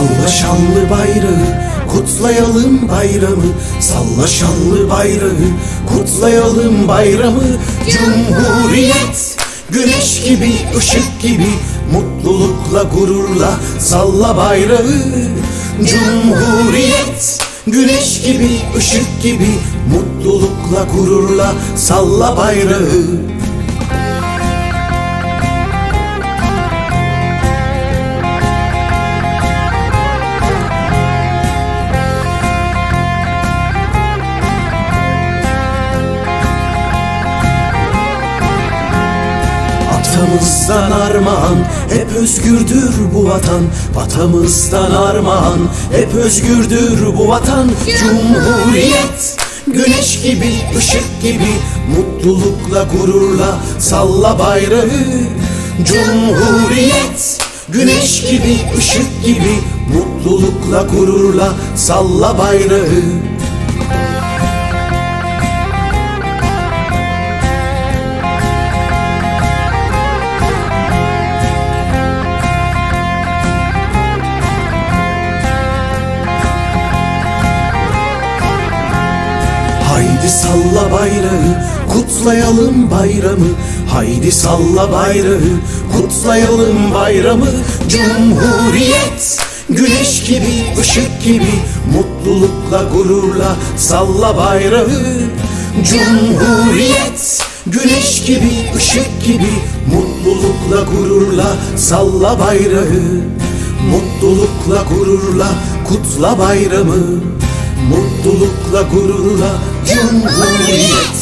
Salla şanlı bayrağı Kutlayalım bayramı. Salla şanlı bayrağı Kutlayalım bayramı. Cumhuriyet Güneş gibi, ışık gibi Mutlulukla, gururla Salla bayrağı. Cumhuriyet Güneş gibi, ışık gibi Mutlulukla, gururla Salla bayrağı Atamızdan armağan hep özgürdür bu vatan. Vatamızdan armağan hep özgürdür bu vatan. Cumhuriyet Güneş gibi, ışık gibi Mutlulukla, gururla salla bayrağı. Cumhuriyet Güneş gibi, ışık gibi Mutlulukla, gururla salla bayrağı Haydi salla bayrağı, kutlayalım bayramı. Haydi salla bayrağı, kutlayalım bayramı. Cumhuriyet, güneş gibi, ışık gibi, mutlulukla, gururla salla bayrağı. Cumhuriyet, güneş gibi, ışık gibi, mutlulukla, gururla salla bayrağı. Mutlulukla, gururla kutla bayramı. Mutlulukla gururla Cumhuriyet